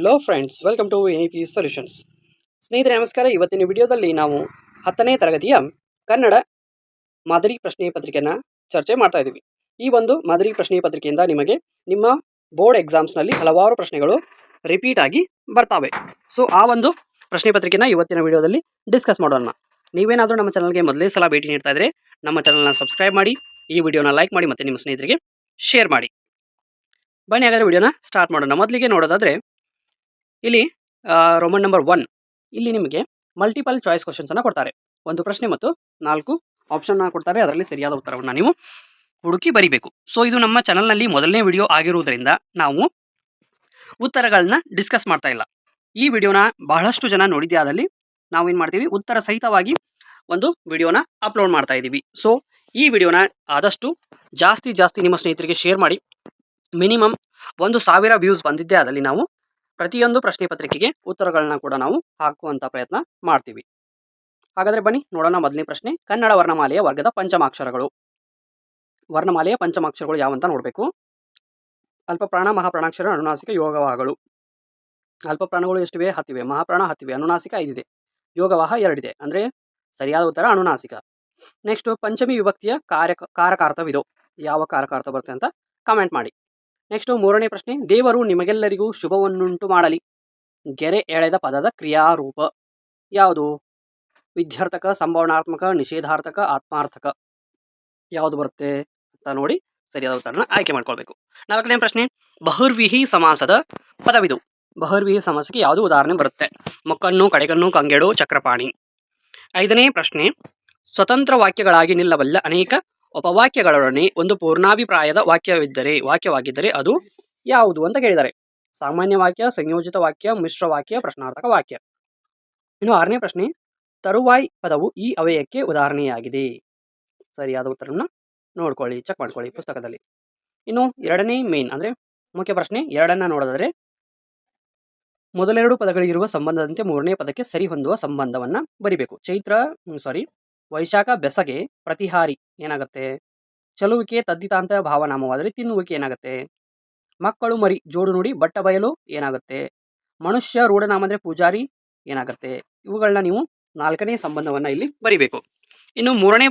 Hello friends welcome to A P solutions ಸ್ನೇಹಿತರೆ, ನಮಸ್ಕಾರ. ಇವತ್ತಿನ ವಿಡಿಯೋದಲ್ಲಿ ನಾವು ಹತ್ತನೇ ತರಗತಿಯ ಕನ್ನಡ ಮಾದರಿ ಪ್ರಶ್ನೆ ಪತ್ರಿಕೆಯನ್ನು ಚರ್ಚೆ ಮಾಡ್ತಾ ಇದ್ದೀವಿ. ಈ ಒಂದು ಮಾದರಿ ಪ್ರಶ್ನೆ ಪತ್ರಿಕೆಯಿಂದ ನಿಮಗೆ ನಿಮ್ಮ ಬೋರ್ಡ್ ಎಕ್ಸಾಮ್ಸ್ನಲ್ಲಿ ಹಲವಾರು ಪ್ರಶ್ನೆಗಳು ರಿಪೀಟ್ ಆಗಿ ಬರ್ತಾವೆ. ಸೊ ಆ ಒಂದು ಪ್ರಶ್ನೆ ಪತ್ರಿಕೆನ ಇವತ್ತಿನ ವಿಡಿಯೋದಲ್ಲಿ ಡಿಸ್ಕಸ್ ಮಾಡೋಣ. ನೀವೇನಾದರೂ ನಮ್ಮ ಚಾನಲ್ಗೆ ಮೊದಲೇ ಸಲ ಭೇಟಿ ನೀಡ್ತಾ ಇದ್ರೆ ನಮ್ಮ ಚಾನಲ್ನ ಸಬ್ಸ್ಕ್ರೈಬ್ ಮಾಡಿ, ಈ ವಿಡಿಯೋನ ಲೈಕ್ ಮಾಡಿ ಮತ್ತು ನಿಮ್ಮ ಸ್ನೇಹಿತರಿಗೆ ಶೇರ್ ಮಾಡಿ. ಬನ್ನಿ, ಹಾಗಾದರೆ ವಿಡಿಯೋನ ಸ್ಟಾರ್ಟ್ ಮಾಡೋಣ. ಮೊದಲಿಗೆ ನೋಡೋದಾದರೆ ಇಲ್ಲಿ ರೋಮನ್ ನಂಬರ್ ಒನ್ ಇಲ್ಲಿ ನಿಮಗೆ ಮಲ್ಟಿಪಲ್ ಚಾಯ್ಸ್ ಕ್ವಶನ್ಸನ್ನು ಕೊಡ್ತಾರೆ. ಒಂದು ಪ್ರಶ್ನೆ ಮತ್ತು ನಾಲ್ಕು ಆಪ್ಷನ್ನ ಕೊಡ್ತಾರೆ. ಅದರಲ್ಲಿ ಸರಿಯಾದ ಉತ್ತರವನ್ನು ನೀವು ಹುಡುಕಿ ಬರಿಬೇಕು. ಸೊ ಇದು ನಮ್ಮ ಚಾನಲ್ನಲ್ಲಿ ಮೊದಲನೇ ವಿಡಿಯೋ ಆಗಿರುವುದರಿಂದ ನಾವು ಉತ್ತರಗಳನ್ನ ಡಿಸ್ಕಸ್ ಮಾಡ್ತಾ ಇಲ್ಲ. ಈ ವಿಡಿಯೋನ ಬಹಳಷ್ಟು ಜನ ನೋಡಿದ್ಯಾದಲ್ಲಿ ನಾವು ನಾವೇನು ಮಾಡ್ತೀವಿ? ಉತ್ತರ ಸಹಿತವಾಗಿ ಒಂದು ವಿಡಿಯೋನ ಅಪ್ಲೋಡ್ ಮಾಡ್ತಾ ಇದ್ದೀವಿ. ಸೊ ಈ ವಿಡಿಯೋನ ಆದಷ್ಟು ಜಾಸ್ತಿ ಜಾಸ್ತಿ ನಿಮ್ಮ ಸ್ನೇಹಿತರಿಗೆ ಶೇರ್ ಮಾಡಿ. ಮಿನಿಮಮ್ ಒಂದು ಸಾವಿರ ವ್ಯೂಸ್ ಬಂದಿದ್ದೆ ಅದರಲ್ಲಿ ನಾವು ಪ್ರತಿಯೊಂದು ಪ್ರಶ್ನೆ ಪತ್ರಿಕೆಗೆ ಉತ್ತರಗಳನ್ನ ಕೂಡ ನಾವು ಹಾಕುವಂತ ಪ್ರಯತ್ನ ಮಾಡ್ತೀವಿ. ಹಾಗಾದರೆ ಬನ್ನಿ, ನೋಡೋಣ ಮೊದಲನೇ ಪ್ರಶ್ನೆ. ಕನ್ನಡ ವರ್ಣಮಾಲೆಯ ವರ್ಗದ ಪಂಚಮಾಕ್ಷರಗಳು. ವರ್ಣಮಾಲೆಯ ಪಂಚಮಾಕ್ಷರಗಳು ಯಾವಂತ ನೋಡಬೇಕು. ಅಲ್ಪಪ್ರಾಣ, ಮಹಾಪ್ರಾಣಾಕ್ಷರ, ಅನುನಾಸಿಕ, ಯೋಗವಾಹಗಳು. ಅಲ್ಪಪ್ರಾಣಗಳು ಎಷ್ಟಿವೆ? ಹತ್ತಿವೆ. ಮಹಾಪ್ರಾಣ, ಹತ್ತಿವೆ. ಅನುನಾಸಿಕ ಐದಿದೆ. ಯೋಗವಾಹ ಎರಡಿದೆ. ಅಂದರೆ ಸರಿಯಾದ ಉತ್ತರ ಅನುನಾಸಿಕ. ನೆಕ್ಸ್ಟ್ ಪಂಚಮಿ ವಿಭಕ್ತಿಯ ಕಾರ್ಯ ಕಾರಕಾರ್ಥವಿದು. ಯಾವ ಕಾರಕಾರ್ಥ ಬರುತ್ತೆ ಅಂತ ಕಮೆಂಟ್ ಮಾಡಿ. ನೆಕ್ಸ್ಟ್ ಮೂರನೇ ಪ್ರಶ್ನೆ, ದೇವರು ನಿಮಗೆಲ್ಲರಿಗೂ ಶುಭವನ್ನುಂಟು ಮಾಡಲಿ. ಗೆರೆ ಎಳೆದ ಪದದ ಕ್ರಿಯಾರೂಪ. ಯಾವುದು? ವಿದ್ಯಾರ್ಥಕ, ಸಂಭಾವನಾತ್ಮಕ, ನಿಷೇಧಾರ್ಥಕ, ಆತ್ಮಾರ್ಥಕ. ಯಾವುದು ಬರುತ್ತೆ ಅಂತ ನೋಡಿ ಸರಿಯಾದ ಉತ್ತರನ ಆಯ್ಕೆ ಮಾಡ್ಕೊಳ್ಬೇಕು. ನಾಲ್ಕನೇ ಪ್ರಶ್ನೆ, ಬಹುರ್ವಿಹಿ ಸಮಾಸದ ಪದವಿದು. ಬಹುರ್ವಿಹಿ ಸಮಾಸಕ್ಕೆ ಯಾವುದು ಉದಾಹರಣೆ ಬರುತ್ತೆ? ಮೊಕ್ಕನ್ನು ಕಡೆಗನ್ನು ಕಂಗೆಡು, ಚಕ್ರಪಾಣಿ. ಐದನೇ ಪ್ರಶ್ನೆ, ಸ್ವತಂತ್ರ ವಾಕ್ಯಗಳಾಗಿ ನಿಲ್ಲಬಲ್ಲ ಅನೇಕ ಉಪವಾಕ್ಯಗಳೊಡನೆ ಒಂದು ಪೂರ್ಣಾಭಿಪ್ರಾಯದ ವಾಕ್ಯವಿದ್ದರೆ, ವಾಕ್ಯವಾಗಿದ್ದರೆ ಅದು ಯಾವುದು ಅಂತ ಕೇಳಿದ್ದಾರೆ ಸಾಮಾನ್ಯ ವಾಕ್ಯ, ಸಂಯೋಜಿತ ವಾಕ್ಯ, ಮಿಶ್ರ ವಾಕ್ಯ, ಪ್ರಶ್ನಾರ್ಥಕ ವಾಕ್ಯ. ಇನ್ನು ಆರನೇ ಪ್ರಶ್ನೆ, ತರುವಾಯ್ ಪದವು ಈ ಅವಯಕ್ಕೆ ಉದಾಹರಣೆಯಾಗಿದೆ. ಸರಿಯಾದ ಉತ್ತರವನ್ನು ನೋಡ್ಕೊಳ್ಳಿ ಚೆಕ್ ಮಾಡ್ಕೊಳ್ಳಿ ಪುಸ್ತಕದಲ್ಲಿ. ಇನ್ನು ಎರಡನೇ ಮೇನ್ ಅಂದರೆ ಮುಖ್ಯ ಪ್ರಶ್ನೆ, ಎರಡನ್ನ ನೋಡಿದರೆ ಮೊದಲೆರಡು ಪದಗಳಿರುವ ಸಂಬಂಧದಂತೆ ಮೂರನೇ ಪದಕ್ಕೆ ಸರಿ ಹೊಂದುವ ಸಂಬಂಧವನ್ನ ಬರಿಬೇಕು. ಚೈತ್ರ ಸಾರಿ ವೈಶಾಖ ಬೆಸಗೆ ಪ್ರತಿಹಾರಿ ಏನಾಗುತ್ತೆ? ಚಲುವಿಕೆ ತದ್ದಿತಾಂತ ಭಾವನಾಮವಾದರೆ ತಿನ್ನುವಿಕೆ ಏನಾಗುತ್ತೆ? ಮಕ್ಕಳು ಮರಿ ಜೋಡು ನುಡಿ ಬಟ್ಟ ಬಯಲು ಏನಾಗುತ್ತೆ? ಮನುಷ್ಯ ರೂಢನಾಮ ಅಂದರೆ ಪೂಜಾರಿ ಏನಾಗುತ್ತೆ? ಇವುಗಳನ್ನ ನೀವು ನಾಲ್ಕನೇ ಸಂಬಂಧವನ್ನ ಇಲ್ಲಿ ಬರಿಬೇಕು. ಇನ್ನು ಮೂರನೇ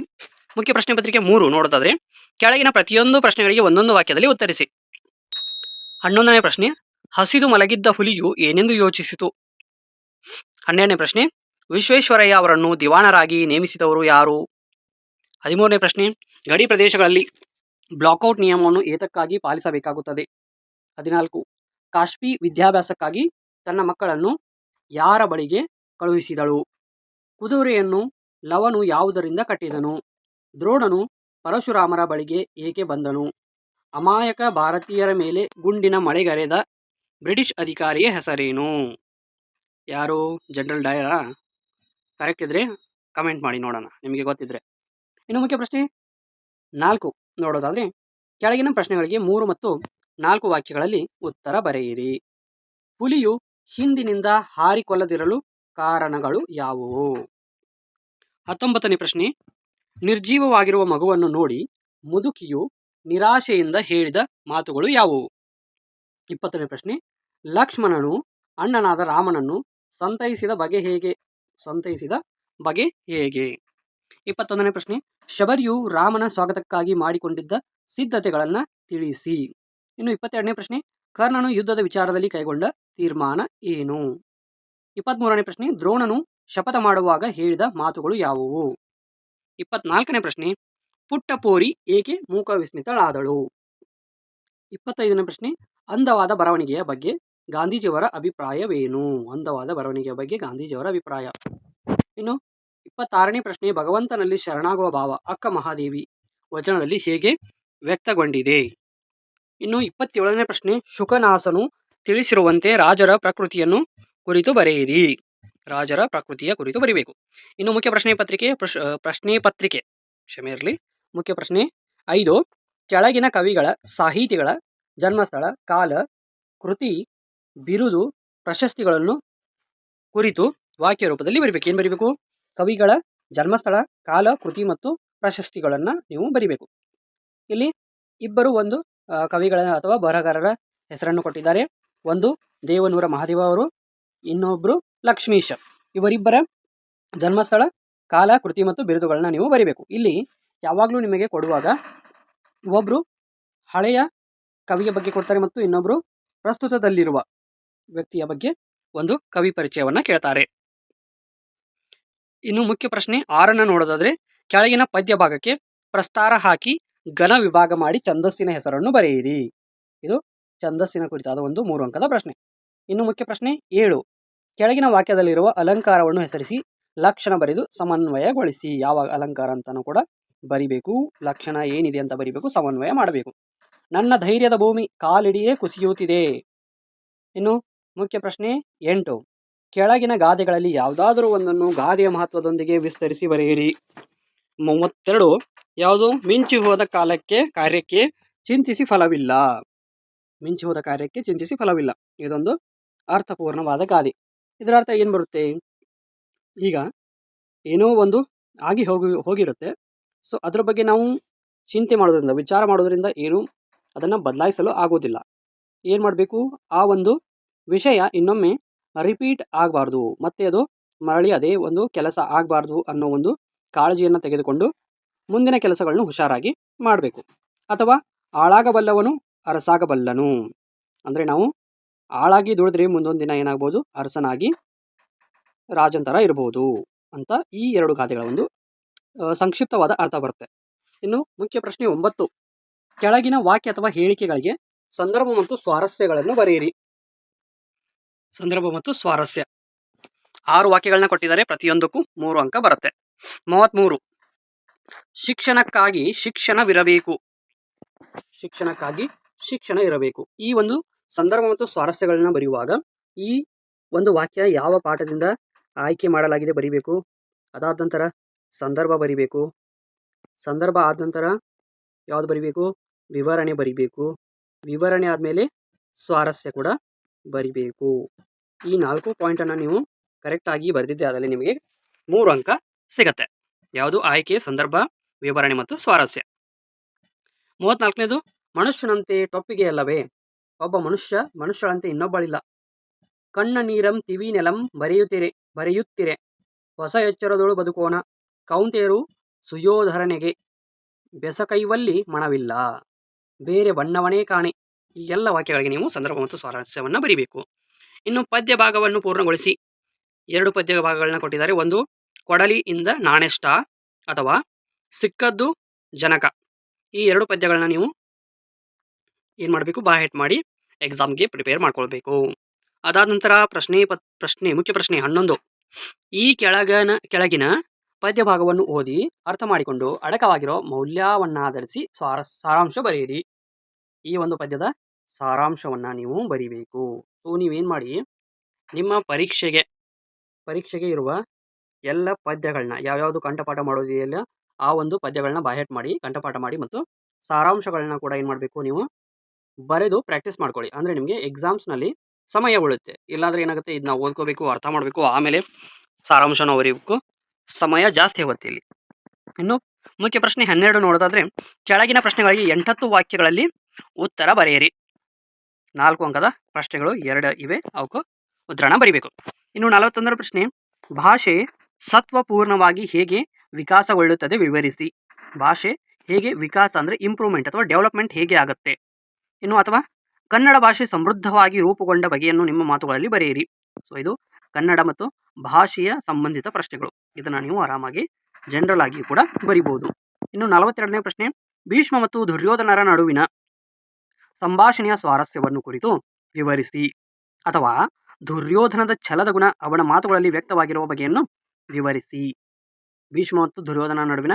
ಮುಖ್ಯ ಪ್ರಶ್ನೆ ಪತ್ರಿಕೆ ಮೂರು ನೋಡೋದಾದ್ರೆ ಕೆಳಗಿನ ಪ್ರತಿಯೊಂದು ಪ್ರಶ್ನೆಗಳಿಗೆ ಒಂದೊಂದು ವಾಕ್ಯದಲ್ಲಿ ಉತ್ತರಿಸಿ. ಹನ್ನೊಂದನೇ ಪ್ರಶ್ನೆ, ಹಸಿದು ಮಲಗಿದ್ದ ಹುಲಿಯು ಏನೆಂದು ಯೋಚಿಸಿತು? ಹನ್ನೆರಡನೇ ಪ್ರಶ್ನೆ ವಿಶ್ವೇಶ್ವರಯ್ಯ ಅವರನ್ನು ದಿವಾಣರಾಗಿ ನೇಮಿಸಿದವರು ಯಾರು? ಹದಿಮೂರನೇ ಪ್ರಶ್ನೆ. ಗಡಿ ಪ್ರದೇಶಗಳಲ್ಲಿ ಬ್ಲಾಕ್ಔಟ್ ನಿಯಮವನ್ನು ಏತಕ್ಕಾಗಿ ಪಾಲಿಸಬೇಕಾಗುತ್ತದೆ? ಹದಿನಾಲ್ಕು. ಕಾಶ್ಮಿ ವಿದ್ಯಾಭ್ಯಾಸಕ್ಕಾಗಿ ತನ್ನ ಮಕ್ಕಳನ್ನು ಯಾರ ಬಳಿಗೆ ಕಳುಹಿಸಿದಳು? ಕುದುರೆಯನ್ನು, ಲವನು ಯಾವುದರಿಂದ ಕಟ್ಟಿದನು? ದ್ರೋಣನು ಪರಶುರಾಮರ ಬಳಿಗೆ ಏಕೆ ಬಂದನು? ಅಮಾಯಕ ಭಾರತೀಯರ ಮೇಲೆ ಗುಂಡಿನ ಮಳೆಗರೆದ ಬ್ರಿಟಿಷ್ ಅಧಿಕಾರಿಯ ಹೆಸರೇನು? ಯಾರು? ಜನರಲ್ ಡಯರಾ? ಕರೆಕ್ಟ್ ಇದ್ರೆ ಕಮೆಂಟ್ ಮಾಡಿ ನೋಡೋಣ, ನಿಮಗೆ ಗೊತ್ತಿದ್ರೆ. ಇನ್ನು ಮುಖ್ಯ ಪ್ರಶ್ನೆ, ನಾಲ್ಕು ನೋಡೋದಾದರೆ, ಕೆಳಗಿನ ಪ್ರಶ್ನೆಗಳಿಗೆ ಮೂರು ಮತ್ತು ನಾಲ್ಕು ವಾಕ್ಯಗಳಲ್ಲಿ ಉತ್ತರ ಬರೆಯಿರಿ. ಹುಲಿಯು ಹಿಂದಿನಿಂದ ಹಾರಿಕೊಲ್ಲದಿರಲು ಕಾರಣಗಳು ಯಾವುವು? ಹತ್ತೊಂಬತ್ತನೇ ಪ್ರಶ್ನೆ, ನಿರ್ಜೀವವಾಗಿರುವ ಮಗುವನ್ನು ನೋಡಿ ಮುದುಕಿಯು ನಿರಾಶೆಯಿಂದ ಹೇಳಿದ ಮಾತುಗಳು ಯಾವುವು? ಇಪ್ಪತ್ತನೇ ಪ್ರಶ್ನೆ, ಲಕ್ಷ್ಮಣನು ಅಣ್ಣನಾದ ರಾಮನನ್ನು ಸಂತೈಸಿದ ಬಗೆ ಹೇಗೆ? ಸಂತೈಸಿದ ಬಗೆ ಹೇಗೆ? ಇಪ್ಪತ್ತೊಂದನೇ ಪ್ರಶ್ನೆ. ಶಬರಿಯು ರಾಮನ ಸ್ವಾಗತಕ್ಕಾಗಿ ಮಾಡಿಕೊಂಡಿದ್ದ ಸಿದ್ಧತೆಗಳನ್ನು ತಿಳಿಸಿ. ಇನ್ನು ಇಪ್ಪತ್ತೆರಡನೇ ಪ್ರಶ್ನೆ. ಕರ್ಣನು ಯುದ್ಧದ ವಿಚಾರದಲ್ಲಿ ಕೈಗೊಂಡ ತೀರ್ಮಾನ ಏನು? ಇಪ್ಪತ್ತ್ಮೂರನೇ ಪ್ರಶ್ನೆ. ದ್ರೋಣನು ಶಪಥ ಮಾಡುವಾಗ ಹೇಳಿದ ಮಾತುಗಳು ಯಾವುವು? ಇಪ್ಪತ್ನಾಲ್ಕನೇ ಪ್ರಶ್ನೆ. ಪುಟ್ಟಪೋರಿ ಏಕೆ ಮೂಕ ವಿಸ್ಮಿತಳಾದಳು ಇಪ್ಪತ್ತೈದನೇ ಪ್ರಶ್ನೆ. ಅಂದವಾದ ಬರವಣಿಗೆಯ ಬಗ್ಗೆ ಗಾಂಧೀಜಿಯವರ ಅಭಿಪ್ರಾಯವೇನು? ಅಂದವಾದ ಬರವಣಿಗೆಯ ಬಗ್ಗೆ ಗಾಂಧೀಜಿಯವರ ಅಭಿಪ್ರಾಯ. ಇನ್ನು ಇಪ್ಪತ್ತಾರನೇ ಪ್ರಶ್ನೆ, ಭಗವಂತನಲ್ಲಿ ಶರಣಾಗುವ ಭಾವ, ಅಕ್ಕ ಮಹಾದೇವಿ ವಚನದಲ್ಲಿ ಹೇಗೆ ವ್ಯಕ್ತಗೊಂಡಿದೆ? ಇನ್ನು ಇಪ್ಪತ್ತೇಳನೇ ಪ್ರಶ್ನೆ, ಶುಕನಾಸನು ತಿಳಿಸಿರುವಂತೆ ರಾಜರ ಪ್ರಕೃತಿಯನ್ನು ಕುರಿತು ಬರೆಯಿರಿ. ರಾಜರ ಪ್ರಕೃತಿಯ ಕುರಿತು ಬರೀಬೇಕು. ಇನ್ನು ಮುಖ್ಯ ಪ್ರಶ್ನೆ ಪತ್ರಿಕೆ ಪ್ರಶ್ನೆ ಪತ್ರಿಕೆ. ಕ್ಷಮೆ ಇರಲಿ. ಮುಖ್ಯ ಪ್ರಶ್ನೆ, ಐದು, ಕೆಳಗಿನ ಕವಿಗಳ ಸಾಹಿತಿಗಳ ಜನ್ಮಸ್ಥಳ, ಕಾಲ, ಕೃತಿ ಬಿರುದು ಪ್ರಶಸ್ತಿಗಳನ್ನು ಕುರಿತು ವಾಕ್ಯ ರೂಪದಲ್ಲಿ ಬರಿಬೇಕು. ಏನು ಬರಿಬೇಕು? ಕವಿಗಳ ಜನ್ಮಸ್ಥಳ, ಕಾಲ, ಕೃತಿ ಮತ್ತು ಪ್ರಶಸ್ತಿಗಳನ್ನು ನೀವು ಬರಿಬೇಕು. ಇಲ್ಲಿ ಇಬ್ಬರು ಒಂದು ಕವಿಗಳ ಅಥವಾ ಬರಹಗಾರರ ಹೆಸರನ್ನು ಕೊಟ್ಟಿದ್ದಾರೆ. ಒಂದು, ದೇವನೂರ ಮಹಾದೇವ ಅವರು ಇನ್ನೊಬ್ಬರು ಲಕ್ಷ್ಮೀಶ. ಇವರಿಬ್ಬರ ಜನ್ಮಸ್ಥಳ, ಕಾಲ, ಕೃತಿ ಮತ್ತು ಬಿರುದುಗಳನ್ನು ನೀವು ಬರಿಬೇಕು. ಇಲ್ಲಿ ಯಾವಾಗಲೂ ನಿಮಗೆ ಕೊಡುವಾಗ ಒಬ್ಬರು ಹಳೆಯ ಕವಿಯ ಬಗ್ಗೆ ಕೊಡ್ತಾರೆ ಮತ್ತು ಇನ್ನೊಬ್ಬರು ಪ್ರಸ್ತುತದಲ್ಲಿರುವ ವ್ಯಕ್ತಿಯ ಬಗ್ಗೆ ಒಂದು ಕವಿ ಪರಿಚಯವನ್ನ ಕೇಳ್ತಾರೆ. ಇನ್ನು ಮುಖ್ಯ ಪ್ರಶ್ನೆ ಆರನ್ನು ನೋಡೋದಾದ್ರೆ, ಕೆಳಗಿನ ಪದ್ಯ ಭಾಗಕ್ಕೆ ಪ್ರಸ್ತಾರ ಹಾಕಿ ಘನ ವಿಭಾಗ ಮಾಡಿ ಛಂದಸ್ಸಿನ ಹೆಸರನ್ನು ಬರೆಯಿರಿ. ಇದು ಛಂದಸ್ಸಿನ ಕುರಿತಾದ ಒಂದು ಮೂರು ಅಂಕದ ಪ್ರಶ್ನೆ. ಇನ್ನು ಮುಖ್ಯ ಪ್ರಶ್ನೆ ಏಳು. ಕೆಳಗಿನ ವಾಕ್ಯದಲ್ಲಿರುವ ಅಲಂಕಾರವನ್ನು ಹೆಸರಿಸಿ ಲಕ್ಷಣ ಬರೆದು ಸಮನ್ವಯಗೊಳಿಸಿ. ಯಾವ ಅಲಂಕಾರ ಅಂತಾನೂ ಕೂಡ ಬರಿಬೇಕು. ಲಕ್ಷಣ ಏನಿದೆ ಅಂತ ಬರಿಬೇಕು, ಸಮನ್ವಯ ಮಾಡಬೇಕು. ನನ್ನ ಧೈರ್ಯದ ಭೂಮಿ ಕಾಲಿಡಿಯೇ ಕುಸಿಯುತ್ತಿದೆ. ಇನ್ನು ಮುಖ್ಯ ಪ್ರಶ್ನೆ ಎಂಟು. ಕೆಳಗಿನ ಗಾದೆಗಳಲ್ಲಿ ಯಾವುದಾದರೂ ಒಂದನ್ನು ಗಾದೆಯ ಮಹತ್ವದೊಂದಿಗೆ ವಿಸ್ತರಿಸಿ ಬರೆಯಿರಿ. ಮೂವತ್ತೆರಡು. ಯಾವುದು? ಮಿಂಚಿ ಹೋದ ಕಾಲಕ್ಕೆ ಕಾರ್ಯಕ್ಕೆ ಚಿಂತಿಸಿ ಫಲವಿಲ್ಲ. ಮಿಂಚಿ ಹೋದ ಕಾರ್ಯಕ್ಕೆ ಚಿಂತಿಸಿ ಫಲವಿಲ್ಲ. ಇದೊಂದು ಅರ್ಥಪೂರ್ಣವಾದ ಗಾದೆ. ಇದರ ಅರ್ಥ ಏನು ಬರುತ್ತೆ? ಈಗ ಏನೋ ಒಂದು ಆಗಿ ಹೋಗಿ, ಹೋಗಿರುತ್ತೆ. ಸೊ, ಅದ್ರ ಬಗ್ಗೆ ನಾವು ಚಿಂತೆ ಮಾಡೋದ್ರಿಂದ, ವಿಚಾರ ಮಾಡೋದ್ರಿಂದ ಏನು ಅದನ್ನು ಬದಲಾಯಿಸಲು ಆಗೋದಿಲ್ಲ ಏನು ಮಾಡಬೇಕು? ಆ ಒಂದು ವಿಷಯ ಇನ್ನೊಮ್ಮೆ ರಿಪೀಟ್ ಆಗಬಾರ್ದು. ಮತ್ತೆ ಅದು ಮರಳಿ ಅದೇ ಒಂದು ಕೆಲಸ ಆಗಬಾರ್ದು ಅನ್ನೋ ಒಂದು ಕಾಳಜಿಯನ್ನು ತೆಗೆದುಕೊಂಡು ಮುಂದಿನ ಕೆಲಸಗಳನ್ನು ಹುಷಾರಾಗಿ ಮಾಡಬೇಕು. ಅಥವಾ ಹಾಳಾಗಬಲ್ಲವನು ಅರಸಾಗಬಲ್ಲನು. ಅಂದರೆ ನಾವು ಆಳಾಗಿ ದುಡಿದ್ರೆ ಮುಂದೊಂದು ದಿನ ಏನಾಗ್ಬೋದು? ಅರಸನಾಗಿ ರಾಜಂತರ ಇರಬಹುದು ಅಂತ ಈ ಎರಡು ಗಾದೆಗಳ ಒಂದು ಸಂಕ್ಷಿಪ್ತವಾದ ಅರ್ಥ ಬರುತ್ತೆ. ಇನ್ನು ಮುಖ್ಯ ಪ್ರಶ್ನೆ ಒಂಬತ್ತು. ಕೆಳಗಿನ ವಾಕ್ಯ ಅಥವಾ ಹೇಳಿಕೆಗಳಿಗೆ ಸಂದರ್ಭ ಮತ್ತು ಸ್ವಾರಸ್ಯಗಳನ್ನು ಬರೆಯಿರಿ. ಸಂದರ್ಭ ಮತ್ತು ಸ್ವಾರಸ್ಯ. ಆರು ವಾಕ್ಯಗಳನ್ನ ಕೊಟ್ಟಿದ್ದಾರೆ. ಪ್ರತಿಯೊಂದಕ್ಕೂ ಮೂರು ಅಂಕ ಬರುತ್ತೆ. ಮೂವತ್ಮೂರು. ಶಿಕ್ಷಣಕ್ಕಾಗಿ ಶಿಕ್ಷಣವಿರಬೇಕು ಶಿಕ್ಷಣಕ್ಕಾಗಿ ಶಿಕ್ಷಣ ಇರಬೇಕು. ಈ ಒಂದು ಸಂದರ್ಭ ಮತ್ತು ಸ್ವಾರಸ್ಯಗಳನ್ನ ಬರೆಯುವಾಗ ಈ ಒಂದು ವಾಕ್ಯ ಯಾವ ಪಾಠದಿಂದ ಆಯ್ಕೆ ಮಾಡಲಾಗಿದೆ ಬರಿಬೇಕು. ಅದಾದ ನಂತರ ಸಂದರ್ಭ ಬರಿಬೇಕು. ಸಂದರ್ಭ ಆದ ನಂತರ ಯಾವುದು ಬರಿಬೇಕು? ವಿವರಣೆ ಬರಿಬೇಕು. ವಿವರಣೆ ಆದಮೇಲೆ ಸ್ವಾರಸ್ಯ ಕೂಡ ಬರಿಬೇಕು. ಈ ನಾಲ್ಕು ಪಾಯಿಂಟನ್ನು ನೀವು ಕರೆಕ್ಟಾಗಿ ಬರೆದಿದ್ದೆ ಆದಲ್ಲಿ ನಿಮಗೆ ಮೂರು ಅಂಕ ಸಿಗತ್ತೆ. ಯಾವುದು? ಆಯ್ಕೆ, ಸಂದರ್ಭ, ವಿವರಣೆ ಮತ್ತು ಸ್ವಾರಸ್ಯ. ಮೂವತ್ನಾಲ್ಕನೇದು, ಮನುಷ್ಯನಂತೆ ಟೊಪ್ಪಿಗೆ ಅಲ್ಲವೇ? ಒಬ್ಬ ಮನುಷ್ಯ ಮನುಷ್ಯರಂತೆ ಇನ್ನೊಬ್ಬಳಿಲ್ಲ. ಕಣ್ಣ ನೀರಂ ತಿವಿ ನೆಲಂ ಬರೆಯುತ್ತಿರೆ ಬರೆಯುತ್ತಿರೆ. ಹೊಸ ಎಚ್ಚರದೊಳು ಬದುಕೋಣ. ಕೌಂತೆಯರು ಸುಯೋಧರಣೆಗೆ ಬೆಸಕೈವಲ್ಲಿ ಮಣವಿಲ್ಲ. ಬೇರೆ ಬಣ್ಣವನೇ ಕಾಣೆ. ಈ ಎಲ್ಲ ವಾಕ್ಯಗಳಿಗೆ ನೀವು ಸಂದರ್ಭ ಮತ್ತು ಸ್ವಾರಸ್ಯವನ್ನು ಬರೀಬೇಕು. ಇನ್ನು ಪದ್ಯ ಭಾಗವನ್ನು ಪೂರ್ಣಗೊಳಿಸಿ. ಎರಡು ಪದ್ಯ ಭಾಗಗಳನ್ನ ಕೊಟ್ಟಿದ್ದಾರೆ. ಒಂದು ಕೊಡಲಿಯಿಂದ ನಾಣೆಷ್ಟ ಅಥವಾ ಸಿಕ್ಕದ್ದು ಜನಕ. ಈ ಎರಡು ಪದ್ಯಗಳನ್ನ ನೀವು ಏನು ಮಾಡಬೇಕು? ಬಾಹೆಟ್ ಮಾಡಿ ಎಕ್ಸಾಮ್ಗೆ ಪ್ರಿಪೇರ್ ಮಾಡ್ಕೊಳ್ಬೇಕು. ಅದಾದ ನಂತರ ಪ್ರಶ್ನೆ ಪತ್, ಪ್ರಶ್ನೆ, ಮುಖ್ಯ ಪ್ರಶ್ನೆ ಹನ್ನೊಂದು. ಈ ಕೆಳಗನ, ಕೆಳಗಿನ ಪದ್ಯ ಭಾಗವನ್ನು ಓದಿ ಅರ್ಥ ಮಾಡಿಕೊಂಡು ಅಡಕವಾಗಿರೋ ಮೌಲ್ಯವನ್ನಾಧರಿಸಿ ಸಾರ ಸಾರಾಂಶ ಬರೆಯಿರಿ. ಈ ಒಂದು ಪದ್ಯದ ಸಾರಾಂಶವನ್ನು ನೀವು ಬರಿಬೇಕು. ಸೊ ನೀವೇನು ಮಾಡಿ, ನಿಮ್ಮ ಪರೀಕ್ಷೆಗೆ ಪರೀಕ್ಷೆಗೆ ಇರುವ ಎಲ್ಲ ಪದ್ಯಗಳನ್ನ ಯಾವ್ಯಾವುದು ಕಂಠಪಾಠ ಮಾಡೋದಿದೆಯಲ್ಲ ಆ ಒಂದು ಪದ್ಯಗಳನ್ನ ಬಾಯೆಟ್ ಮಾಡಿ, ಕಂಠಪಾಠ ಮಾಡಿ ಮತ್ತು ಸಾರಾಂಶಗಳನ್ನ ಕೂಡ ಏನು ಮಾಡಬೇಕು ನೀವು, ಬರೆದು ಪ್ರಾಕ್ಟೀಸ್ ಮಾಡ್ಕೊಳ್ಳಿ. ಅಂದರೆ ನಿಮಗೆ ಎಕ್ಸಾಮ್ಸ್ನಲ್ಲಿ ಸಮಯ ಉಳುತ್ತೆ ಇಲ್ಲಾಂದ್ರೆ ಏನಾಗುತ್ತೆ ಇದನ್ನ ಓದ್ಕೋಬೇಕು, ಅರ್ಥ ಮಾಡಬೇಕು, ಆಮೇಲೆ ಸಾರಾಂಶನ ಬರೀಬೇಕು ಸಮಯ ಜಾಸ್ತಿ ಹೋಗುತ್ತೆ ಇಲ್ಲಿ. ಇನ್ನು ಮುಖ್ಯ ಪ್ರಶ್ನೆ ಹನ್ನೆರಡು ನೋಡೋದಾದ್ರೆ, ಕೆಳಗಿನ ಪ್ರಶ್ನೆಗಳಿಗೆ ಎಂಟತ್ತು ವಾಕ್ಯಗಳಲ್ಲಿ ಉತ್ತರ ಬರೆಯಿರಿ. ನಾಲ್ಕು ಅಂಕದ ಪ್ರಶ್ನೆಗಳು ಎರಡು ಇವೆ. ಅವಕ್ಕೂ ಉದ್ರಣ ಬರೀಬೇಕು. ಇನ್ನು ನಲವತ್ತೊಂದರ ಪ್ರಶ್ನೆ. ಭಾಷೆ ಸತ್ವಪೂರ್ಣವಾಗಿ ಹೇಗೆ ವಿಕಾಸಗೊಳ್ಳುತ್ತದೆ ವಿವರಿಸಿ. ಭಾಷೆ ಹೇಗೆ ವಿಕಾಸ ಅಂದರೆ ಇಂಪ್ರೂವ್ಮೆಂಟ್ ಅಥವಾ ಡೆವಲಪ್ಮೆಂಟ್ ಹೇಗೆ ಆಗುತ್ತೆ. ಇನ್ನು ಅಥವಾ ಕನ್ನಡ ಭಾಷೆ ಸಮೃದ್ಧವಾಗಿ ರೂಪುಗೊಂಡ ಬಗೆಯನ್ನು ನಿಮ್ಮ ಮಾತುಗಳಲ್ಲಿ ಬರೆಯಿರಿ. ಸೊ ಇದು ಕನ್ನಡ ಮತ್ತು ಭಾಷೆಯ ಸಂಬಂಧಿತ ಪ್ರಶ್ನೆಗಳು. ಇದನ್ನು ನೀವು ಆರಾಮಾಗಿ ಜನರಲ್ ಆಗಿ ಕೂಡ ಬರಿಬೋದು. ಇನ್ನು ನಲವತ್ತೆರಡನೇ ಪ್ರಶ್ನೆ. ಭೀಷ್ಮ ಮತ್ತು ದುರ್ಯೋಧನರ ನಡುವಿನ ಸಂಭಾಷಣೆಯ ಸ್ವಾರಸ್ಯವನ್ನು ಕುರಿತು ವಿವರಿಸಿ. ಅಥವಾ ದುರ್ಯೋಧನದ ಛಲದ ಗುಣ ಅವನ ಮಾತುಗಳಲ್ಲಿ ವ್ಯಕ್ತವಾಗಿರುವ ಬಗೆಯನ್ನು ವಿವರಿಸಿ. ಭೀಷ್ಮ ಮತ್ತು ದುರ್ಯೋಧನ ನಡುವಿನ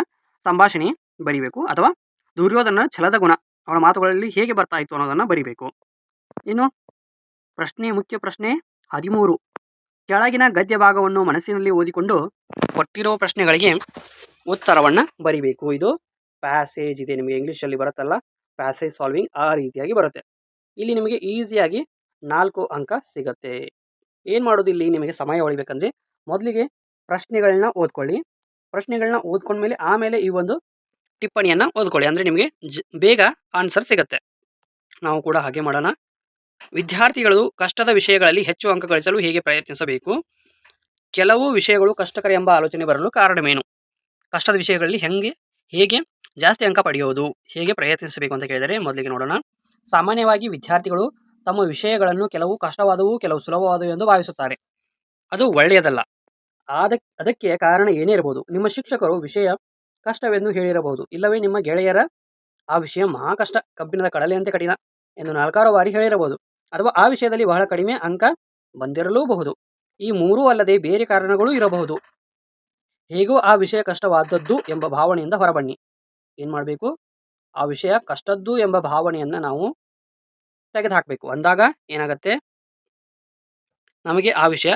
ಸಂಭಾಷಣೆ ಬರೀಬೇಕು ಅಥವಾ ದುರ್ಯೋಧನ ಛಲದ ಗುಣ ಅವನ ಮಾತುಗಳಲ್ಲಿ ಹೇಗೆ ಬರ್ತಾ ಇತ್ತು ಅನ್ನೋದನ್ನು ಬರಿಬೇಕು. ಇನ್ನು ಪ್ರಶ್ನೆ, ಮುಖ್ಯ ಪ್ರಶ್ನೆ ಹದಿಮೂರು. ಕೆಳಗಿನ ಗದ್ಯ ಭಾಗವನ್ನು ಮನಸ್ಸಿನಲ್ಲಿ ಓದಿಕೊಂಡು ಕೊಟ್ಟಿರೋ ಪ್ರಶ್ನೆಗಳಿಗೆ ಉತ್ತರವನ್ನು ಬರಿಬೇಕು. ಇದು ಪ್ಯಾಸೇಜ್ ಇದೆ. ನಿಮಗೆ ಇಂಗ್ಲೀಷಲ್ಲಿ ಬರುತ್ತಲ್ಲ. ಪ್ಯಾಸೇಜ್ ಸಾಲ್ವಿಂಗ್ ಆ ರೀತಿಯಾಗಿ ಬರುತ್ತೆ. ಇಲ್ಲಿ ನಿಮಗೆ ಈಸಿಯಾಗಿ ನಾಲ್ಕು ಅಂಕ ಸಿಗುತ್ತೆ. ಏನು ಮಾಡೋದು ಇಲ್ಲಿ ನಿಮಗೆ ಸಮಯ ಉಳಿಬೇಕಂದ್ರೆ ಮೊದಲಿಗೆ ಪ್ರಶ್ನೆಗಳನ್ನ ಓದ್ಕೊಳ್ಳಿ. ಪ್ರಶ್ನೆಗಳನ್ನ ಓದ್ಕೊಂಡ್ಮೇಲೆ ಆಮೇಲೆ ಈ ಒಂದು ಟಿಪ್ಪಣಿಯನ್ನು ಓದ್ಕೊಳ್ಳಿ. ಅಂದರೆ ನಿಮಗೆ ಬೇಗ ಆನ್ಸರ್ ಸಿಗುತ್ತೆ. ನಾವು ಕೂಡ ಹಾಗೆ ಮಾಡೋಣ. ವಿದ್ಯಾರ್ಥಿಗಳು ಕಷ್ಟದ ವಿಷಯಗಳಲ್ಲಿ ಹೆಚ್ಚು ಅಂಕ ಗಳಿಸಲು ಹೇಗೆ ಪ್ರಯತ್ನಿಸಬೇಕು? ಕೆಲವು ವಿಷಯಗಳು ಕಷ್ಟಕರ ಎಂಬ ಆಲೋಚನೆ ಬರಲು ಕಾರಣವೇನು? ಕಷ್ಟದ ವಿಷಯಗಳಲ್ಲಿ ಹೆಂಗೆ, ಹೇಗೆ ಜಾಸ್ತಿ ಅಂಕ ಪಡೆಯುವುದು ಹೇಗೆ ಪ್ರಯತ್ನಿಸಬೇಕು ಅಂತ ಕೇಳಿದರೆ ಮೊದಲಿಗೆ ನೋಡೋಣ. ಸಾಮಾನ್ಯವಾಗಿ ವಿದ್ಯಾರ್ಥಿಗಳು ತಮ್ಮ ವಿಷಯಗಳನ್ನು ಕೆಲವು ಕಷ್ಟವಾದವು, ಕೆಲವು ಸುಲಭವಾದವು ಎಂದು ಭಾವಿಸುತ್ತಾರೆ. ಅದು ಒಳ್ಳೆಯದಲ್ಲ. ಆದ, ಅದಕ್ಕೆ ಕಾರಣ ಏನೇ ಇರಬಹುದು. ನಿಮ್ಮ ಶಿಕ್ಷಕರು ವಿಷಯ ಕಷ್ಟವೆಂದು ಹೇಳಿರಬಹುದು. ಇಲ್ಲವೇ ನಿಮ್ಮ ಗೆಳೆಯರ, ಆ ವಿಷಯ ಮಹಾ ಕಷ್ಟ, ಕಬ್ಬಿಣದ ಕಡಲೆಯಂತೆ ಕಠಿಣ ಎಂದು ನಾಲ್ಕಾರು ಬಾರಿ ಹೇಳಿರಬಹುದು. ಅಥವಾ ಆ ವಿಷಯದಲ್ಲಿ ಬಹಳ ಕಡಿಮೆ ಅಂಕ ಬಂದಿರಲೂಬಹುದು. ಈ ಮೂರೂ ಅಲ್ಲದೆ ಬೇರೆ ಕಾರಣಗಳು ಇರಬಹುದು. ಹೇಗೂ ಆ ವಿಷಯ ಕಷ್ಟವಾದದ್ದು ಎಂಬ ಭಾವನೆಯಿಂದ ಹೊರಬನ್ನಿ. ಏನು ಮಾಡಬೇಕು? ಆ ವಿಷಯ ಕಷ್ಟದ್ದು ಎಂಬ ಭಾವನೆಯನ್ನು ನಾವು ತೆಗೆದುಹಾಕಬೇಕು. ಅಂದಾಗ ಏನಾಗುತ್ತೆ? ನಮಗೆ ಆ ವಿಷಯ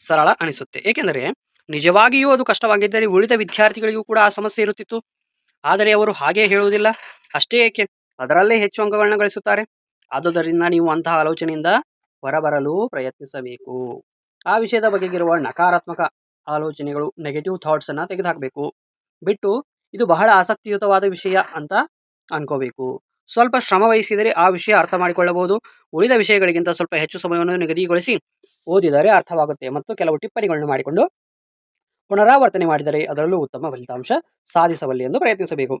ಸರಳ ಅನಿಸುತ್ತೆ. ಏಕೆಂದರೆ ನಿಜವಾಗಿಯೂ ಅದು ಕಷ್ಟವಾಗಿದ್ದರೆ ಉಳಿದ ವಿದ್ಯಾರ್ಥಿಗಳಿಗೂ ಕೂಡ ಆ ಸಮಸ್ಯೆ ಇರುತ್ತಿತ್ತು. ಆದರೆ ಅವರು ಹಾಗೆ ಹೇಳುವುದಿಲ್ಲ. ಅಷ್ಟೇ ಏಕೆ? ಅದರಲ್ಲೇ ಹೆಚ್ಚು ಅಂಕಗಳನ್ನ ಗಳಿಸುತ್ತಾರೆ. ಆದುದರಿಂದ ನೀವು ಅಂತಹ ಆಲೋಚನೆಯಿಂದ ಹೊರಬರಲು ಪ್ರಯತ್ನಿಸಬೇಕು. ಆ ವಿಷಯದ ಬಗೆಗಿರುವ ನಕಾರಾತ್ಮಕ ಆಲೋಚನೆಗಳು ನೆಗೆಟಿವ್ ಥಾಟ್ಸನ್ನು ತೆಗೆದುಹಾಕಬೇಕು. ಬಿಟ್ಟು ಇದು ಬಹಳ ಆಸಕ್ತಿಯುತವಾದ ವಿಷಯ ಅಂತ ಅನ್ಕೋಬೇಕು. ಸ್ವಲ್ಪ ಶ್ರಮ ವಹಿಸಿದರೆ ಆ ವಿಷಯ ಅರ್ಥ ಮಾಡಿಕೊಳ್ಳಬಹುದು. ಉಳಿದ ವಿಷಯಗಳಿಗಿಂತ ಸ್ವಲ್ಪ ಹೆಚ್ಚು ಸಮಯವನ್ನು ನಿಗದಿಗೊಳಿಸಿ ಓದಿದರೆ ಅರ್ಥವಾಗುತ್ತೆ ಮತ್ತು ಕೆಲವು ಟಿಪ್ಪಣಿಗಳನ್ನು ಮಾಡಿಕೊಂಡು ಪುನರಾವರ್ತನೆ ಮಾಡಿದರೆ ಅದರಲ್ಲೂ ಉತ್ತಮ ಫಲಿತಾಂಶ ಸಾಧಿಸಬಲ್ಲಿ ಎಂದು ಪ್ರಯತ್ನಿಸಬೇಕು.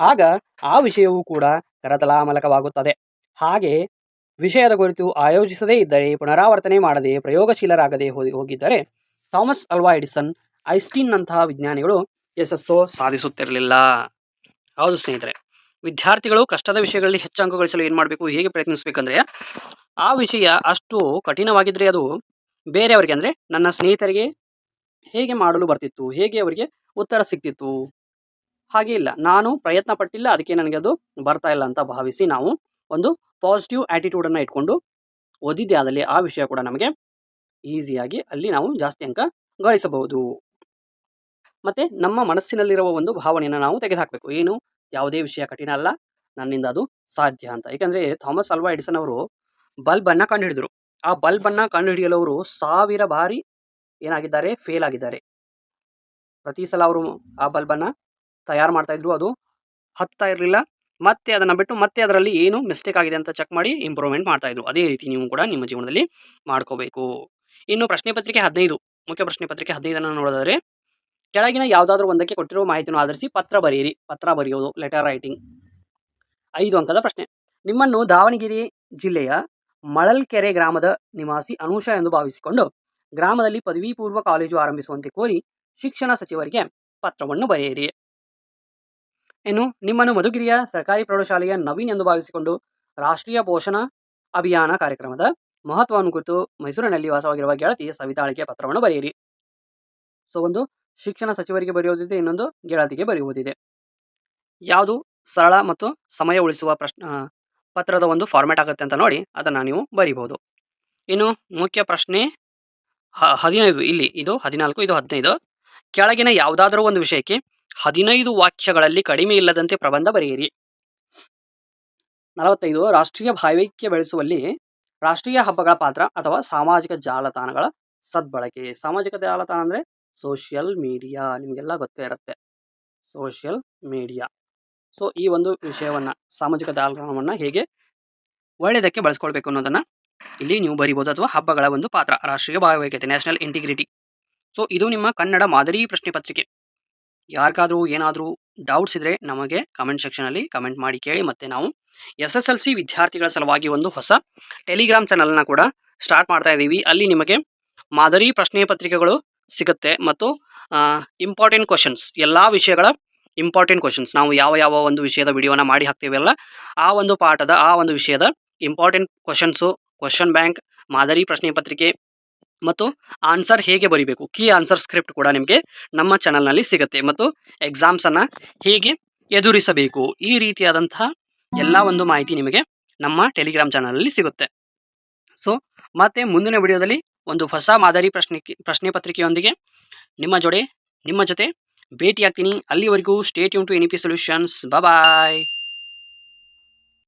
ಆಗ ಆ ವಿಷಯವೂ ಕೂಡ ಕರತಲಾಮಲಕವಾಗುತ್ತದೆ. ಹಾಗೆ ವಿಷಯದ ಕುರಿತು ಆಯೋಜಿಸದೇ ಇದ್ದರೆ, ಪುನರಾವರ್ತನೆ ಮಾಡದೆ ಪ್ರಯೋಗಶೀಲರಾಗದೆ ಹೋಗಿದ್ದರೆ ಥಾಮಸ್ ಅಲ್ವಾ ಎಡಿಸನ್ ಐಸ್ಟೀನ್ನಂತಹ ವಿಜ್ಞಾನಿಗಳು ಯಶಸ್ಸು ಸಾಧಿಸುತ್ತಿರಲಿಲ್ಲ. ಹೌದು ಸ್ನೇಹಿತರೆ, ವಿದ್ಯಾರ್ಥಿಗಳು ಕಷ್ಟದ ವಿಷಯಗಳಲ್ಲಿ ಹೆಚ್ಚು ಅಂಕ ಗಳಿಸಲು ಏನು ಮಾಡಬೇಕು, ಹೇಗೆ ಪ್ರಯತ್ನಿಸಬೇಕಂದ್ರೆ, ಆ ವಿಷಯ ಅಷ್ಟು ಕಠಿಣವಾಗಿದ್ದರೆ ಅದು ಬೇರೆಯವರಿಗೆ ಅಂದರೆ ನನ್ನ ಸ್ನೇಹಿತರಿಗೆ ಹೇಗೆ ಮಾಡಲು ಬರ್ತಿತ್ತು, ಹೇಗೆ ಅವರಿಗೆ ಉತ್ತರ ಸಿಗ್ತಿತ್ತು, ಹಾಗೆ ಇಲ್ಲ. ನಾನು ಪ್ರಯತ್ನ ಪಟ್ಟಿಲ್ಲ, ಅದಕ್ಕೆ ನನಗೆ ಅದು ಬರ್ತಾ ಇಲ್ಲ ಅಂತ ಭಾವಿಸಿ ನಾವು ಒಂದು ಪಾಸಿಟಿವ್ ಆ್ಯಟಿಟ್ಯೂಡನ್ನು ಇಟ್ಕೊಂಡು ಓದಿದ್ದೆ. ಆದಲ್ಲಿ ಆ ವಿಷಯ ಕೂಡ ನಮಗೆ ಈಸಿಯಾಗಿ ಅಲ್ಲಿ ನಾವು ಜಾಸ್ತಿ ಅಂಕ ಗಳಿಸಬಹುದು. ಮತ್ತು ನಮ್ಮ ಮನಸ್ಸಿನಲ್ಲಿರುವ ಒಂದು ಭಾವನೆಯನ್ನು ನಾವು ತೆಗೆದುಹಾಕಬೇಕು. ಏನು? ಯಾವುದೇ ವಿಷಯ ಕಠಿಣ ಅಲ್ಲ. ನನ್ನಿಂದ ಅದು ಸಾಧ್ಯ ಅಂತ. ಯಾಕಂದ್ರೆ ಥಾಮಸ್ ಅಲ್ವಾ ಎಡಿಸನ್ ಅವರು ಬಲ್ಬನ್ನು ಕಂಡುಹಿಡಿದರು. ಆ ಬಲ್ಬನ್ನು ಕಂಡುಹಿಡಿಯಲು ಅವರು ಸಾವಿರ ಬಾರಿ ಏನಾಗಿದ್ದಾರೆ? ಫೇಲ್ ಆಗಿದ್ದಾರೆ. ಪ್ರತಿ ಸಲ ಅವರು ಆ ಬಲ್ಬನ್ನು ತಯಾರು ಮಾಡ್ತಾ ಇದ್ರು. ಅದು ಹತ್ತಾ ಇರಲಿಲ್ಲ. ಮತ್ತೆ ಅದನ್ನು ಬಿಟ್ಟು ಮತ್ತೆ ಅದರಲ್ಲಿ ಏನು ಮಿಸ್ಟೇಕ್ ಆಗಿದೆ ಅಂತ ಚೆಕ್ ಮಾಡಿ ಇಂಪ್ರೂವ್ಮೆಂಟ್ ಮಾಡ್ತಾ ಇದ್ರು. ಅದೇ ರೀತಿ ನೀವು ಕೂಡ ನಿಮ್ಮ ಜೀವನದಲ್ಲಿ ಮಾಡ್ಕೋಬೇಕು. ಇನ್ನು ಪ್ರಶ್ನೆ ಪತ್ರಿಕೆ ಹದಿನೈದು. ಮುಖ್ಯ ಪ್ರಶ್ನೆ ಪತ್ರಿಕೆ ಹದಿನೈದನ್ನು ನೋಡೋದಾದ್ರೆ ಕೆಳಗಿನ ಯಾವುದಾದ್ರೂ ಒಂದಕ್ಕೆ ಕೊಟ್ಟಿರುವ ಮಾಹಿತಿಯನ್ನು ಆಧರಿಸಿ ಪತ್ರ ಬರೆಯಿರಿ. ಪತ್ರ ಬರೆಯೋದು ಲೆಟರ್ ರೈಟಿಂಗ್ ಐದು ಅಂಕದ ಪ್ರಶ್ನೆ. ನಿಮ್ಮನ್ನು ದಾವಣಗೆರೆ ಜಿಲ್ಲೆಯ ಮಳಲ್ಕೆರೆ ಗ್ರಾಮದ ನಿವಾಸಿ ಅನುಷ ಎಂದು ಭಾವಿಸಿಕೊಂಡು ಗ್ರಾಮದಲ್ಲಿ ಪದವಿ ಪೂರ್ವ ಕಾಲೇಜು ಆರಂಭಿಸುವಂತೆ ಕೋರಿ ಶಿಕ್ಷಣ ಸಚಿವರಿಗೆ ಪತ್ರವನ್ನು ಬರೆಯಿರಿ. ಇನ್ನು ನಿಮ್ಮನ್ನು ಮಧುಗಿರಿಯ ಸರ್ಕಾರಿ ಪ್ರೌಢಶಾಲೆಯ ನವೀನ್ ಎಂದು ಭಾವಿಸಿಕೊಂಡು ರಾಷ್ಟ್ರೀಯ ಪೋಷಣ ಅಭಿಯಾನ ಕಾರ್ಯಕ್ರಮದ ಮಹತ್ವವನ್ನು ಕುರಿತು ಮೈಸೂರಿನಲ್ಲಿ ವಾಸವಾಗಿರುವ ಗೆಳತಿ ಸವಿತಾಳಿಗೆ ಪತ್ರವನ್ನು ಬರೆಯಿರಿ. ಸೊ ಒಂದು ಶಿಕ್ಷಣ ಸಚಿವರಿಗೆ ಬರೆಯುವುದಿದೆ, ಇನ್ನೊಂದು ಗೆಳತಿಗೆ ಬರೆಯುವುದಿದೆ. ಯಾವುದು? ಸರಳ ಮತ್ತು ಸಮಯ ಉಳಿಸುವ ಪ್ರಶ್ನ ಪತ್ರದ ಒಂದು ಫಾರ್ಮ್ಯಾಟ್ ಆಗುತ್ತೆ ಅಂತ ನೋಡಿ, ಅದನ್ನು ನೀವು ಬರೀಬಹುದು ಇನ್ನು ಮುಖ್ಯ ಪ್ರಶ್ನೆ ಹದಿನೈದು, ಇಲ್ಲಿ, ಇದು ಹದಿನಾಲ್ಕು, ಇದು ಹದಿನೈದು. ಕೆಳಗಿನ ಯಾವುದಾದರೂ ಒಂದು ವಿಷಯಕ್ಕೆ ಹದಿನೈದು ವಾಕ್ಯಗಳಲ್ಲಿ ಕಡಿಮೆ ಇಲ್ಲದಂತೆ ಪ್ರಬಂಧ ಬರೆಯಿರಿ. ನಲವತ್ತೈದು, ರಾಷ್ಟ್ರೀಯ ಭಾವೈಕ್ಯ ಬೆಳೆಸುವಲ್ಲಿ ರಾಷ್ಟ್ರೀಯ ಹಬ್ಬಗಳ ಪಾತ್ರ ಅಥವಾ ಸಾಮಾಜಿಕ ಜಾಲತಾಣಗಳ ಸದ್ಬಳಕೆ. ಸಾಮಾಜಿಕ ಜಾಲತಾಣ ಅಂದರೆ ಸೋಷಿಯಲ್ ಮೀಡಿಯಾ ನಿಮಗೆಲ್ಲ ಗೊತ್ತೇ ಇರುತ್ತೆ. Social media. ಸೊ, ಈ ಒಂದು ವಿಷಯವನ್ನು, ಸಾಮಾಜಿಕ ಜಾಲತಾಣವನ್ನು ಹೇಗೆ ಒಳ್ಳೆಯದಕ್ಕೆ ಬಳಸ್ಕೊಳ್ಬೇಕು ಅನ್ನೋದನ್ನು ಇಲ್ಲಿ ನೀವು ಬರಿಬೋದು ಅಥವಾ ಹಬ್ಬಗಳ ಒಂದು ಪಾತ್ರ, ರಾಷ್ಟ್ರೀಯ ಭಾಗವಹಿಕತೆ ನ್ಯಾಷನಲ್ ಇಂಟಿಗ್ರಿಟಿ. ಸೊ, ಇದು ನಿಮ್ಮ ಕನ್ನಡ ಮಾದರಿ ಪ್ರಶ್ನೆ ಪತ್ರಿಕೆ. ಯಾರಿಗಾದರೂ ಏನಾದರೂ ಡೌಟ್ಸ್ ಇದ್ದರೆ ನಮಗೆ ಕಮೆಂಟ್ ಸೆಕ್ಷನಲ್ಲಿ ಕಮೆಂಟ್ ಮಾಡಿ ಕೇಳಿ ಮತ್ತು ನಾವು ಎಸ್ ಎಸ್ ಎಲ್ ಸಿ ವಿದ್ಯಾರ್ಥಿಗಳ ಸಲುವಾಗಿ ಒಂದು ಹೊಸ ಟೆಲಿಗ್ರಾಮ್ ಚಾನಲ್ನ ಕೂಡ ಸ್ಟಾರ್ಟ್ ಮಾಡ್ತಾ ಇದ್ದೀವಿ. ಅಲ್ಲಿ ನಿಮಗೆ ಮಾದರಿ ಪ್ರಶ್ನೆ ಪತ್ರಿಕೆಗಳು ಸಿಗುತ್ತೆ. ಮತ್ತು ಇಂಪಾರ್ಟೆಂಟ್ ಕ್ವಶನ್ಸ್ ಎಲ್ಲ ವಿಷಯಗಳ ಇಂಪಾರ್ಟೆಂಟ್ ಕ್ವಶನ್ಸ್ ನಾವು ಯಾವ ಯಾವ ಒಂದು ವಿಷಯದ ವಿಡಿಯೋನ ಮಾಡಿ ಹಾಕ್ತೀವಲ್ಲ ಆ ಒಂದು ಪಾಠದ, ಆ ಒಂದು ವಿಷಯದ ಇಂಪಾರ್ಟೆಂಟ್ ಕ್ವಶನ್ಸು ಕ್ವಶನ್ ಬ್ಯಾಂಕ್ ಮಾದರಿ ಪ್ರಶ್ನೆ ಪತ್ರಿಕೆ ಮತ್ತು ಆನ್ಸರ್ ಹೇಗೆ ಬರೀಬೇಕು? ಕೀ ಆನ್ಸರ್ ಸ್ಕ್ರಿಪ್ಟ್ ಕೂಡ ನಿಮಗೆ ನಮ್ಮ ಚಾನಲ್ನಲ್ಲಿ ಸಿಗುತ್ತೆ. ಮತ್ತು ಎಕ್ಸಾಮ್ಸನ್ನು ಹೇಗೆ ಎದುರಿಸಬೇಕು? ಈ ರೀತಿಯಾದಂತಹ ಎಲ್ಲ ಒಂದು ಮಾಹಿತಿ ನಿಮಗೆ ನಮ್ಮ ಟೆಲಿಗ್ರಾಮ್ ಚಾನಲಲ್ಲಿ ಸಿಗುತ್ತೆ. ಸೊ ಮತ್ತೆ ಮುಂದಿನ ವಿಡಿಯೋದಲ್ಲಿ ಒಂದು ಹೊಸ ಮಾದರಿ ಪ್ರಶ್ನೆ ಪ್ರಶ್ನೆ ಪತ್ರಿಕೆಯೊಂದಿಗೆ ನಿಮ್ಮ ಜೊಡೆ, ನಿಮ್ಮ ಜೊತೆ ಭೇಟಿಯಾಗ್ತೀನಿ. ಅಲ್ಲಿವರೆಗೂ stay ಯೂನ್ to A P solutions bye